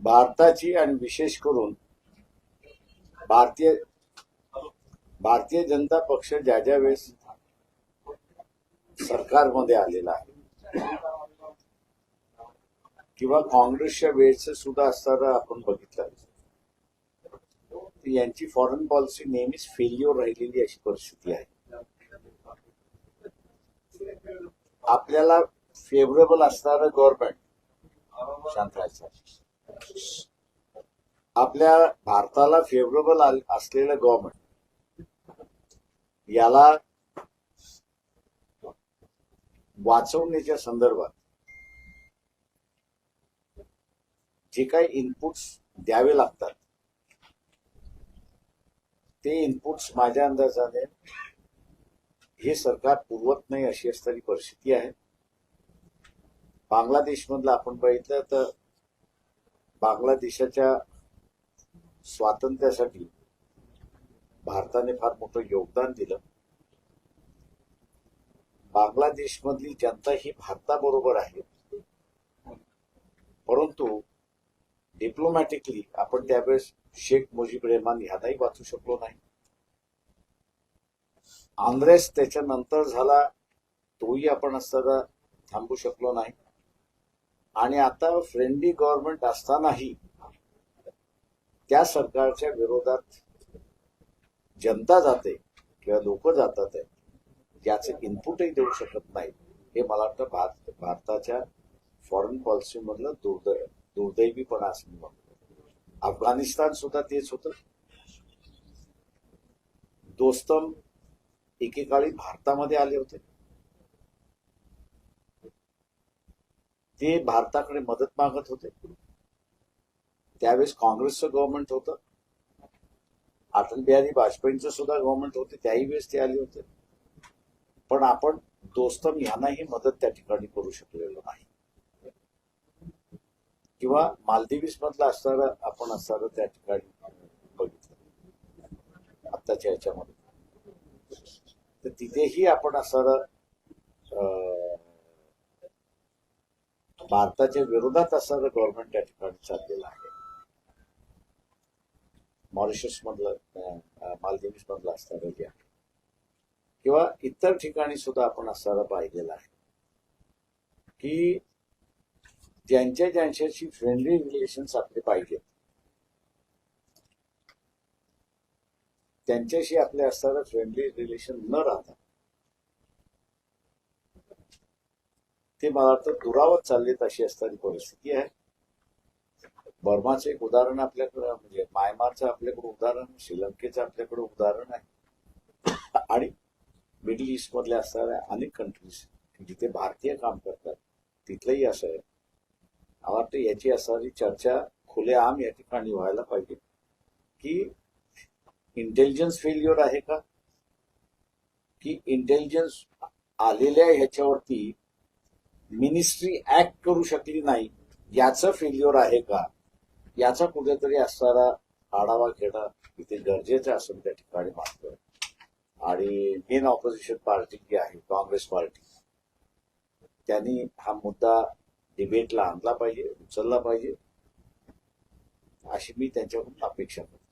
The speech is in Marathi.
भारताची आणि विशेष करून भारतीय भारतीय जनता पक्ष ज्या ज्या वेळेस सरकारमध्ये आलेला आहे किंवा काँग्रेसच्या वेळेचं सुद्धा असताना आपण बघितलं यांची फॉरेन पॉलिसी नेहमीच फेल्युअर राहिलेली अशी परिस्थिती आहे. आपल्याला फेवरेबल असणारं गव्हर्नमेंट शांत राहायचं. आपल्या भारताला फेवरेबल असलेलं गव्हर्नमेंट याला वाचवण्याच्या संदर्भात जे काही इनपुट्स द्यावे लागतात ते इनपुट्स माझ्या अंदाजाने हे सरकार पुरवत नाही अशी असणारी परिस्थिती आहे. बांगलादेशमधलं आपण बघितलं तर बांगलादेशाच्या स्वातंत्र्यासाठी भारताने फार मोठं योगदान दिलं. बांगलादेशमधली जनता ही भारताबरोबर आहे. परंतु डिप्लोमॅटिकली आपण त्यावेळेस शेख मुजीब रेहमान ह्यांनाही वाचू शकलो नाही. आंध्रेस त्याच्यानंतर झाला तोही आपण असताना थांबू शकलो नाही. आणि आता फ्रेंडली गव्हर्नमेंट असतानाही त्या सरकारच्या विरोधात जनता जाते किंवा लोक जातात आहे ज्याचे इनपुटही देऊ शकत नाही हे मला वाटतं भारत भारताच्या फॉरेन पॉलिसीमधलं दुर्दै दुर्दैवीपणा असं म्हणतो अफगाणिस्तान सुद्धा तेच होतं. दोस्तम एकेकाळी भारतामध्ये आले होते. ते भारताकडे मदत मागत होते त्यावेळेस काँग्रेसचं गव्हर्नमेंट होतं. अटल बिहारी वाजपेयींचं सुद्धा गव्हर्नमेंट होते त्याही वेळेस ते आले होते. पण आपण दोस्तम यांनाही मदत त्या ठिकाणी करू शकलेलो नाही. किंवा मालदिव्स मधलं असणारं आपण असणारं त्या ठिकाणी बघितलं. आत्ताच्या याच्यामध्ये. तर तिथेही आपण असणार अं, भारताच्या विरोधात असणारं गव्हर्नमेंट त्या ठिकाणी चाललेलं आहे. मॉरिशस मधलं अं, मालदिव्स मधलं असणारं जे आहे किंवा इतर ठिकाणी सुद्धा आपण असताना पाहिलेलं आहे. की ज्यांच्या ज्यांच्याशी फ्रेंडली रिलेशन्स आपले पाहिजेत त्यांच्याशी आपले असणारं फ्रेंडली रिलेशन न राहता. ते मला वाटतं दुरावत चाललेत अशी असणारी परिस्थिती आहे. बर्माचं एक उदाहरण आपल्याकडं म्हणजे म्यानमारचं आपल्याकडं उदाहरण श्रीलंकेचं आपल्याकडं उदाहरण आहे. आणि मिडल ईस्ट मधल्या असणाऱ्या अनेक कंट्रीज जिथे भारतीय काम करतात तिथलंही असं आहे. मला वाटतं याची असणारी चर्चा खुलेआम या ठिकाणी व्हायला पाहिजे. की इंटेलिजन्स फेल्युअर आहे का? की इंटेलिजन्स आलेल्या ह्याच्यावरती मिनिस्ट्री ऍक्ट करू शकली नाही याचं फेल्युअर आहे का? याचा कुठेतरी असणारा आढावा घेणं इथे गरजेचं असून त्या ठिकाणी मानतोय आणि मेन ऑपोजिशन पार्टी जी आहे काँग्रेस पार्टी त्यांनी हा मुद्दा डिबेटला आणला पाहिजे उचलला पाहिजे अशी मी त्यांच्याकडून अपेक्षा करतो.